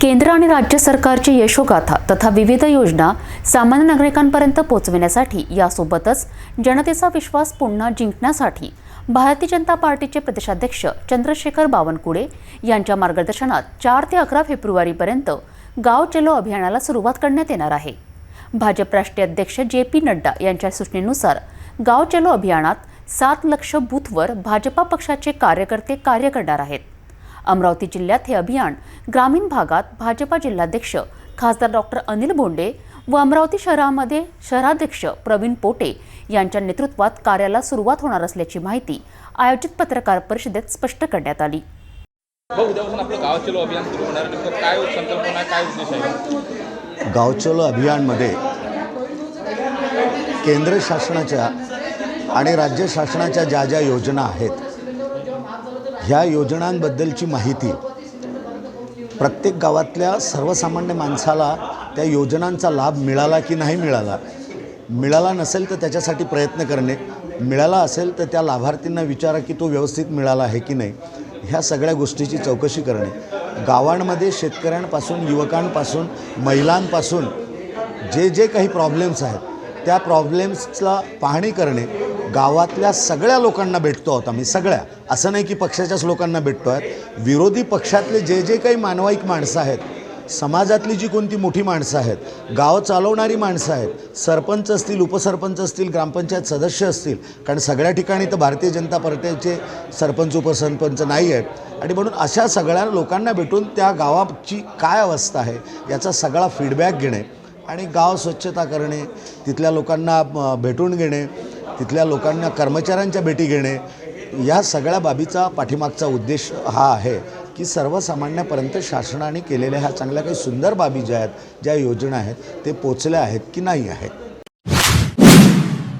केंद्र आणि राज्य सरकारची यशोगाथा तथा विविध योजना सामान्य नागरिकांपर्यंत पोहोचविण्यासाठी यासोबतच जनतेचा विश्वास पुन्हा जिंकण्यासाठी भारतीय जनता पार्टीचे प्रदेशाध्यक्ष चंद्रशेखर बावनकुळे यांच्या मार्गदर्शनात चार ते अकरा फेब्रुवारीपर्यंत गाव चलो अभियानाला सुरुवात करण्यात येणार आहे. भाजप राष्ट्रीय अध्यक्ष जे पी नड्डा यांच्या सूचनेनुसार गाव चलो अभियानात सात लक्ष बूथवर भाजपा पक्षाचे कार्यकर्ते कार्य करणार आहेत. अमरावती जिल्ह्यात हे अभियान ग्रामीण भागात भाजपा जिल्हाध्यक्ष खासदार डॉक्टर अनिल बोंडे व अमरावती शहरामध्ये शहराध्यक्ष प्रवीण पोटे यांच्या नेतृत्वात कार्याला सुरुवात होणार असल्याची माहिती आयोजित पत्रकार परिषदेत स्पष्ट करण्यात आली. भाऊ उद्यापासून आपलं गाव चलो अभियानमध्ये केंद्र शासनाच्या आणि राज्य शासनाच्या ज्या ज्या योजना आहेत ह्या योजनांबद्दलची माहिती प्रत्येक गावातल्या सर्वसामान्य माणसाला त्या योजनांचा लाभ मिळाला की नाही मिळाला? मिळाला नसेल तर त्याच्यासाठी प्रयत्न करणे. मिळाला असेल तर त्या लाभार्थींना विचारा की तो व्यवस्थित मिळाला आहे की नाही. ह्या सगळ्या गोष्टीची चौकशी करणे. गावांमध्ये शेतकऱ्यांपासून युवकांपासून महिलांपासून जे जे काही प्रॉब्लेम्स आहेत त्या प्रॉब्लेम्सला पाहणी करणे. गावातल्या सगळ्या लोकांना भेटतो आहोत आम्ही सगळ्या. असं नाही की पक्षाच्याच लोकांना भेटतो आहेत विरोधी पक्षातले जे जे काही मानवाईक माणसं आहेत समाजातली जी कोणती मोठी माणसं आहेत गाव चालवणारी माणसं आहेत सरपंच असतील उपसरपंच असतील ग्रामपंचायत सदस्य असतील कारण सगळ्या ठिकाणी तर भारतीय जनता पार्टीचे सरपंच उपसरपंच नाही आहेत. आणि म्हणून अशा सगळ्या लोकांना भेटून त्या गावाची काय अवस्था आहे याचा सगळा फीडबॅक घेणे आणि गाव स्वच्छता करणे तिथल्या लोकांना भेटून घेणे तिथल्या लोकांना कर्मचाऱ्यांच्या भेटी घेणे या सगळ्या बाबीचा पाठीमागचा उद्देश हा आहे की सर्वसामान्यापर्यंत शासनाने केलेल्या ह्या चांगल्या काही सुंदर बाबी ज्या आहेत ज्या योजना आहेत ते पोचल्या आहेत की नाही आहेत.